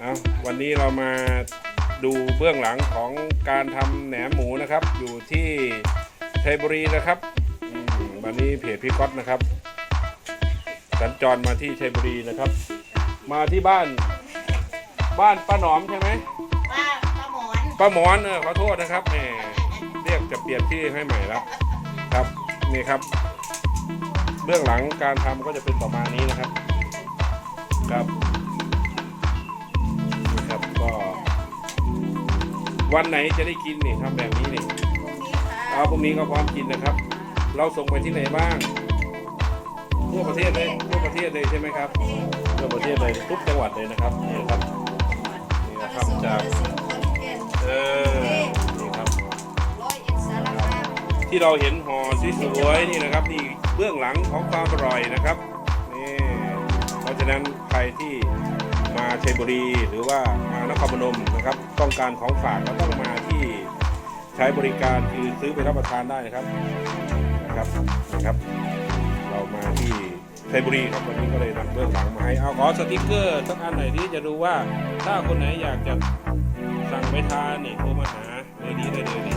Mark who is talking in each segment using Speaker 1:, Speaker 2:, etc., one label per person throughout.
Speaker 1: เอาวันนี้เรามาดูเบื้องหลังของการทำแหนมหมูนะครับ อยู่ที่ชัยบุรีนะครับอืมวันนี้เพจพี่ก๊อตนะครับสัญจรมาที่ชัยบุรีนะครับ มาที่บ้าน บ้านป้าหนอมใช่ไหม
Speaker 2: ป้าป้าหมอน
Speaker 1: ป้าหมอนเออขอโทษนะครับแหมเรียกจะเปลี่ยนที่ให้ใหม่แล้วครับนี่ครับ เบื้องหลังการทำก็จะเป็นประมาณนี้นะครับ ครับนี่ครับ ก็ วันไหนจะได้กินนี่ทำแบบนี้นี่
Speaker 2: พรุ่งนี้ค่ะ
Speaker 1: เอาพรุ่งนี้ก็พร้อมกินนะครับ เราส่งไปที่ไหนบ้างทั่วประเทศเลยทั่วประเทศเลยใช่ไหมครับทั่วประเทศเลยทุกจังหวัดเลยนะครับนี่ครับนี่นะครับจากเออนี่ครับ
Speaker 2: ร้อยเอ็ดสารคาม
Speaker 1: ที่เราเห็นห่อสวยๆนี่นะครับนี่เบื้องหลังของความอร่อยนะครับนี่เพราะฉะนั้นใครที่ มาชัยบุรีหรือว่ามานครพนมนะครับ ต้องการของฝากก็ต้องมาที่ใช้บริการคือซื้อไปรับประทานได้นะครับนะครับนะครับ เรามาที่ชัยบุรีครับวันนี้ก็เลยนำเบื้องหลังมาให้เอาขอสติกเกอร์สักอันหน่อยที่จะดูว่าถ้าคนไหนอยากจะสั่งไปทานเนี่ยโทรมาหาเลยดีได้เลยนี่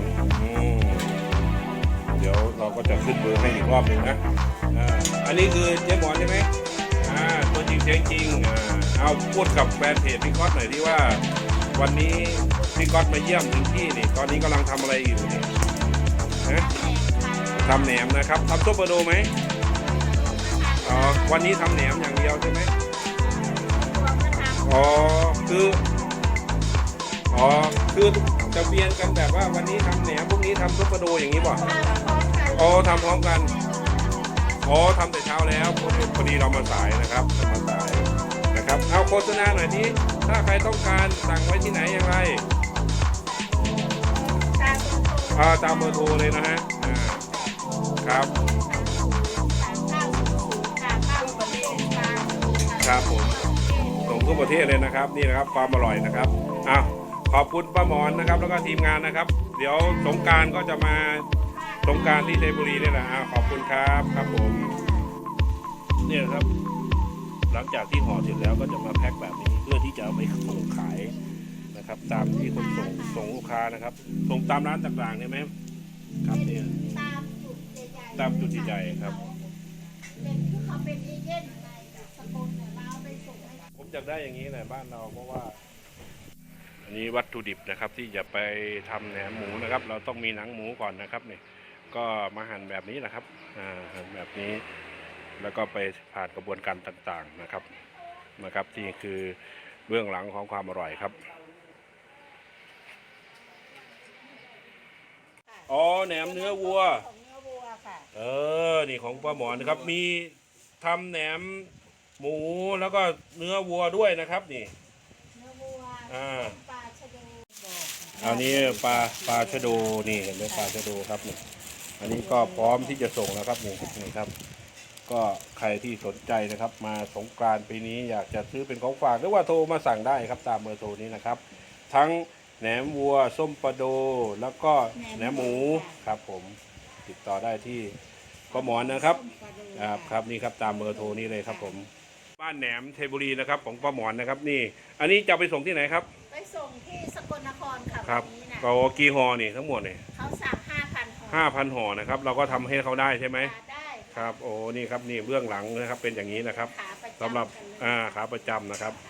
Speaker 2: น
Speaker 1: อืมเดี๋ยวเราก็จะขึ้นเบอร์ให้อีกรอบหนึ่งนะอ่าอันนี้คือเจ๊หมอนใช่ไหมอ่าตัวจริงเสียงจริงอ่าเอาพูดกับแฟนเพจพี่ก๊อตหน่อยที่ว่า วันนี้พี่ก๊อตมาเยี่ยมถึงที่นี่ ตอนนี้กำลังทำอะไรอยู่นี่ฮะทำแหนมนะครับทำซุปเปอร์โดไหมอ๋อวันนี้ทำแหนมอย่างเดียวใช่ไหมอ๋อคืออ๋อ คือจะเวียนกันแบบว่าวันนี้ทำแหนมพรุ่งนี้ทำซุปเปอร์โดอย่างนี้ป่ะอ๋อทำพร้อมกันอ๋อทำแต่เช้าแล้วพอดีพอดีเรามาสายนะครับเรามาสายนะครับเอาโฆษณาหน่อยนี้ถ้าใครต้องการสั่งไว้ที่ไหนอย่างไรอ่าตามเบอร์โทรเลยนะฮะอ่าครับครับผมส่งทั่วประเทศเลยนะครับ นี่นะครับความอร่อยนะครับอ้าว ขอบคุณป้าหมอนนะครับ แล้วก็ทีมงานนะครับ เดี๋ยวสงกรารก็จะมาสงกรารที่เดบุรีนี่แหละอ้าวขอบคุณครับครับผมเนี่ยครับ หลังจากที่ห่อเสร็จแล้วก็จะมาแพ็คแบบนี้เพื่อที่จะเอาไปส่งขายนะครับ ตามที่คนส่งส่งลูกค้านะครับส่งตามร้านต่างๆเนี่ยไหมครับเนี่ยตามจุดใหญ่ๆครับ
Speaker 2: เป็นคือเขาเป็นเอเย่นอะไรจากสกลเนี่ยเราเอาไปส่งให้
Speaker 1: ผมอยากได้อย่างนี้แหละบ้านเราเพราะว่า อันนี้วัตถุดิบนะครับที่จะไปทำแหนมหมูนะครับ เราต้องมีหนังหมูก่อนนะครับเนี่ยก็มาหั่นแบบนี้นะครับอ่าหั่นแบบนี้แล้วก็ไปผ่านกระบวนการต่างๆนะครับนะครับที่คือเบื้องหลังของความอร่อยครับอ๋อแหนมเนื้อวัว
Speaker 2: ของเนื้อวัวค่ะ
Speaker 1: เออ นี่ของป้าหมอนะครับ มีทำแหนมหมูแล้วก็เนื้อวัวด้วยนะครับนี่
Speaker 2: เนื้อวัว
Speaker 1: อ่า
Speaker 2: ปลาชะโดบอก
Speaker 1: อันนี้ปลาปลาชะโดนี่เห็นไหมปลาชะโดครับนี่อันนี้ก็พร้อมที่จะส่งแล้วครับนี่นี่ครับ ก็ใครที่สนใจนะครับ มาสงกรานต์ปีนี้อยากจะซื้อเป็นของฝากหรือว่าโทรมาสั่งได้ครับตามเบอร์โทรนี้นะครับ ทั้งแหนมวัวส้มปลาโดแล้วก็แหนมหมูครับ ผมติดต่อได้ที่ป้าหมอนนะครับครับครับนี่ครับตามเบอร์โทรนี้เลยครับ ผม บ้านแหนมเทบุรีนะครับ ของป้าหมอนนะครับ นี่ อันนี้จะไปส่งที่ไหนครับ
Speaker 2: ไปส่งที่ ลนครค่ะ
Speaker 1: ครับ
Speaker 2: วันนี้นะ
Speaker 1: ก็กี่ห่อนี่ทั้งหมดนี่
Speaker 2: เขาสั่งห้าพันห่อ
Speaker 1: ห้าพันห่อนะครับ เราก็ทำให้เขาได้ใช่ไหม
Speaker 2: ได้
Speaker 1: ครับ โอ้นี่ครับนี่เบื้องหลังนะครับเป็นอย่างนี้นะครับ
Speaker 2: ขาประจำ
Speaker 1: สำหรับ
Speaker 2: กันเลย
Speaker 1: อ่าขาประจำนะครับ
Speaker 2: ค่ะ